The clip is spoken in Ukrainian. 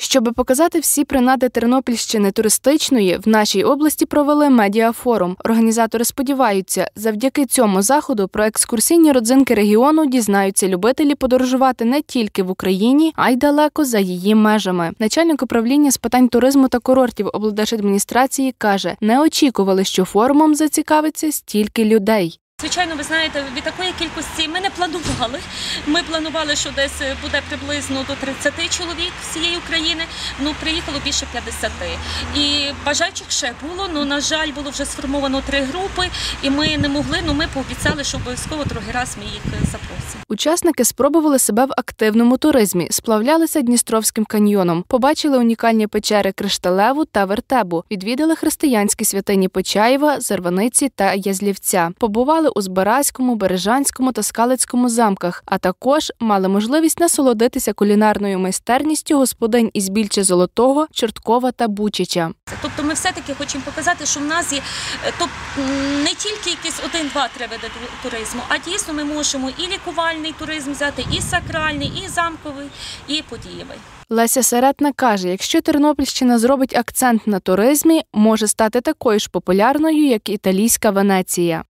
Щоби показати всі принади Тернопільщини туристичної, в нашій області провели медіафорум. Організатори сподіваються, завдяки цьому заходу про екскурсійні родзинки регіону дізнаються любителі подорожувати не тільки в Україні, а й далеко за її межами. Начальник управління з питань туризму та курортів облдержадміністрації каже, не очікували, що форумом зацікавиться стільки людей. Звичайно, ви знаєте, від такої кількості ми не планували. Ми планували, що десь буде приблизно до 30 чоловік всієї України. Ну приїхало більше 50. І бажаючих ще було. Ну на жаль, було вже сформовано три групи, і ми не могли. Ну ми пообіцяли, що обов'язково другий раз ми їх запросимо. Учасники спробували себе в активному туризмі, сплавлялися Дністровським каньйоном, побачили унікальні печери Кришталеву та Вертебу, відвідали християнські святині Почаєва, Зарваниці та Язлівця. Побували у Збаразькому, Бережанському та Скалицькому замках, а також мали можливість насолодитися кулінарною майстерністю господинь із більше золотого, Чорткова та Бучича. Тобто, ми все-таки хочемо показати, що в нас є тобто, не тільки якісь один-два три види туризму, а дійсно ми можемо і лікувальний туризм взяти, і сакральний, і замковий, і подієвий. Леся Серетна каже: якщо Тернопільщина зробить акцент на туризмі, може стати такою ж популярною, як італійська Венеція.